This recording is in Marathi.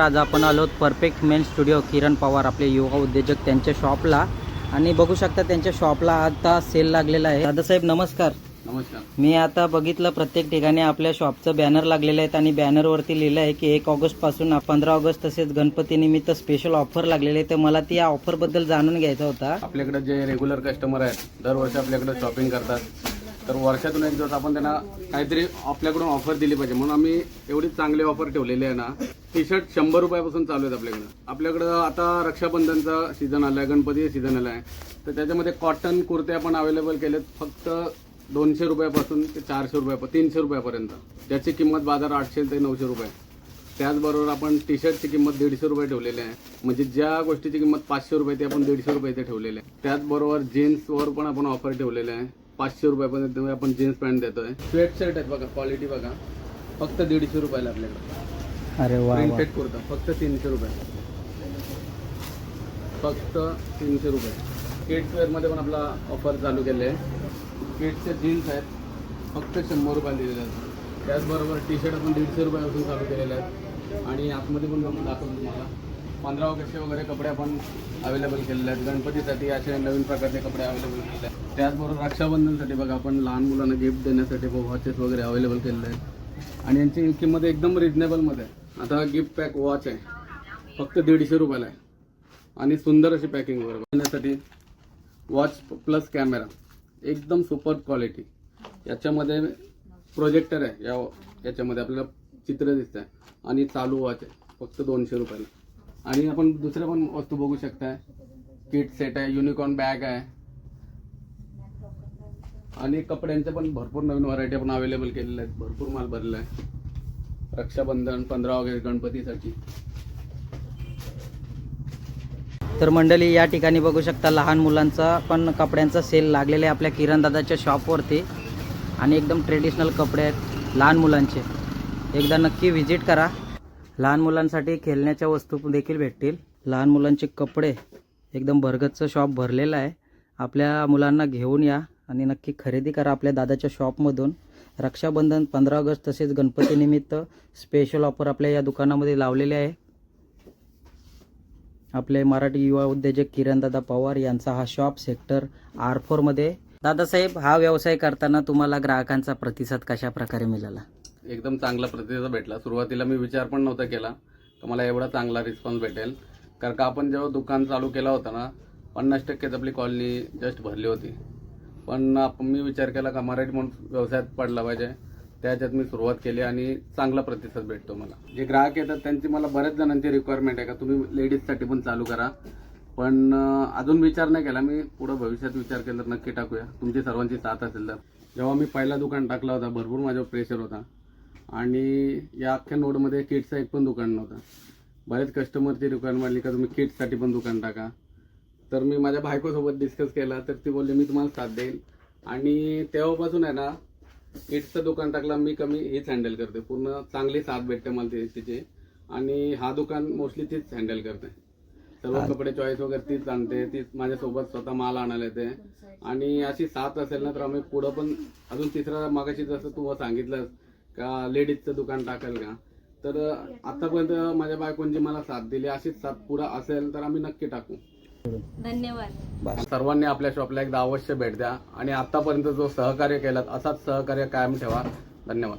आज आपण आलो perfect men studio Kiran Pawar आपले युवा उद्योजक त्यांच्या शॉपला आणि बघू शकता त्यांच्या शॉपला आता सेल लागलेला आहे. दादासाहेब नमस्कार. नमस्कार. मी आता बघितलं प्रत्येक ठिकाणी आपल्या शॉपचं बॅनर लागलेलं आहे आणि बॅनरवरती लिहिलं आहे की एक ऑगस्टपासून पंधरा ऑगस्ट तसेच गणपती निमित्त स्पेशल ऑफर लागलेले आहे तर मला ती या ऑफरबद्दल जाणून घ्यायचं होता. आपल्याकडे जे रेग्युलर कस्टमर आहेत दरवर्षी आपल्याकडे शॉपिंग करतात. तर वर्षातून एक दिवस आपण त्यांना काहीतरी आपल्याकडून ऑफर दिली पाहिजे. म्हणून आम्ही एवढी चांगली ऑफर ठेवलेली आहे ना टी शर्ट शंभर रुपयापासून चालू आहेत आपल्याकडं. आपल्याकडं आता रक्षाबंधनचा सीझन आला आहे गणपती सीझन आला आहे तर त्याच्यामध्ये कॉटन कुर्त्या पण अवेलेबल केलेत. फक्त दोनशे रुपयापासून ते चारशे रुपया तीनशे रुपयापर्यंत. त्याची किंमत बाजार आठशे ते नऊशे रुपये. त्याचबरोबर आपण टी शर्टची किंमत दीडशे रुपये ठेवलेली आहे. म्हणजे ज्या गोष्टीची किंमत पाचशे रुपये ती आपण दीडशे रुपये इथे ठेवलेले आहे. त्याचबरोबर जीन्सवर पण आपण ऑफर ठेवलेले आहे. पाचशे रुपयापर्यंत आपण जीन्स पॅन्ट देतोय. स्वेट शर्ट आहेत बघा क्वालिटी बघा. फक्त दीडशे रुपयाला आपल्याकडे. अरे वा वा. प्रिंटेड कुर्ता फक्त तीनशे रुपये. फक्त तीनशे रुपये. किड्स वेअरमध्ये पण आपला ऑफर चालू केले आहे. किड्सचे जीन्स आहेत. फक्त शंभर रुपयाला दिलेले आहेत. त्याचबरोबर टी शर्ट आपण दीडशे रुपयापासून चालू केलेले आहेत. आणि आतमध्ये पण दाखवतो तुम्हाला. पंधरा ऑगस्टचे वगैरे कपडे आपण अवेलेबल केलेले आहेत. गणपतीसाठी असे नवीन प्रकारचे कपडे अवेलेबल केलेले आहेत. त्याचबरोबर रक्षाबंधनसाठी बघा आपण लहान मुलांना गिफ्ट देण्यासाठी वॉचेस वगैरे अवेलेबल केलेले आहेत. आणि यांची किंमत एकदम रिजनेबलमध्ये आहे. आता गिफ्ट पॅक वॉच आहे. फक्त दीडशे रुपयाला आहे. आणि सुंदर अशी पॅकिंग वगैरे. बघण्यासाठी वॉच प्लस कॅमेरा एकदम सुपर क्वालिटी याच्यामध्ये प्रोजेक्टर आहे. या याच्यामध्ये आपल्याला चित्र दिसत आहे आणि चालू वॉच आहे. फक्त दोनशे रुपयाला. आणि आपण दुसऱ्या पण वस्तू बघू शकताय. किट सेट आहे. युनिकॉर्न बॅग आहे. आणि कपड्यांचे पण भरपूर नवीन व्हरायटी आपण अवेलेबल केलेल्या आहेत. भरपूर माल भरलेला आहे. रक्षाबंधन पंधरा ऑगस्ट गणपतीसाठी. तर मंडळी या ठिकाणी बघू शकता लहान मुलांचा पण कपड्यांचा सेल लागलेला आहे आपल्या किरण दादाच्या शॉपवरती. आणि एकदम ट्रेडिशनल कपडे आहेत लहान मुलांचे. एकदा नक्की व्हिजिट करा. लहान मुलांसाठी खेळण्याच्या वस्तू देखील भेटतील. लहान मुलांचे कपडे एकदम भरगतचं शॉप भरलेलं आहे. आपल्या मुलांना घेऊन या आणि नक्की खरेदी करा आपल्या दादाच्या शॉपमधून रक्षाबंधन पंधरा ऑगस्ट तसेच गणपतीनिमित्त स्पेशल ऑफर आपल्या या दुकानामध्ये लावलेले आहे. आपले मराठी युवा उद्योजक किरणदादा पवार यांचा हा शॉप सेक्टर आर फोरमध्ये दादासाहेब हा व्यवसाय करताना तुम्हाला ग्राहकांचा प्रतिसाद कशा प्रकारे मिळाला? एकदम चांगला प्रतिसाद भेटला. सुरुवातीला मी विचार पण नव्हता केला तर मला एवढा चांगला रिस्पॉन्स भेटेल. कारण का आपण जेव्हा दुकान चालू केला होता ना पन्नास टक्केच आपली कॉलनी जस्ट भरली होती. पण आपण मी विचार केला का मराठी म्हणून व्यवसायात पडला पाहिजे. त्याच्यात मी सुरुवात केली आणि चांगला प्रतिसाद भेटतो मला. जे ग्राहक येतात त्यांची मला बऱ्याच जणांची रिक्वायरमेंट आहे का तुम्ही लेडीजसाठी पण चालू करा. पण अजून विचार नाही केला. मी पुढं भविष्यात विचार केला तर नक्की टाकूया. तुमची सर्वांची साथ असेल तर. जेव्हा मी पहिला दुकान टाकला होता भरपूर माझ्यावर प्रेशर होता. आणि या अख्ख्या नोडमध्ये किट्सचं एक पण दुकान नव्हतं. बरेच कस्टमरची रिक्वायरमेंट आली का तुम्ही किट्ससाठी पण दुकान टाका. तर मी माझ्या बायकोसोबत डिस्कस केला तर ती बोलली मी तुम्हाला साथ देईल आणि तेव्हापासून आहे ना किट्सचं दुकान टाकला मी कमी हेच हँडल करते. पूर्ण चांगली साथ भेटते मला ती- तिची आणि हा दुकान मोस्टली तीच हँडल करते. सर्व कपडे चॉईस वगैरे तीच आणते. तीच माझ्यासोबत स्वतः माल आणायला येते. आणि अशी साथ असेल ना तर आम्ही पुढं पण अजून तिसरा मागाशी जसं तू सांगितलं का लेडीजचं दुकान टाकाल का? तर आतापर्यंत माझ्या बायकोंची मला साथ दिली अशीच साथ पुढं असेल तर आम्ही नक्की टाकू. धन्यवाद. सर्वांनी आपल्या शॉपला एकदा अवश्य भेट द्या आणि आतापर्यंत जो सहकार्य केलात असाच सहकार्य कायम ठेवा. धन्यवाद.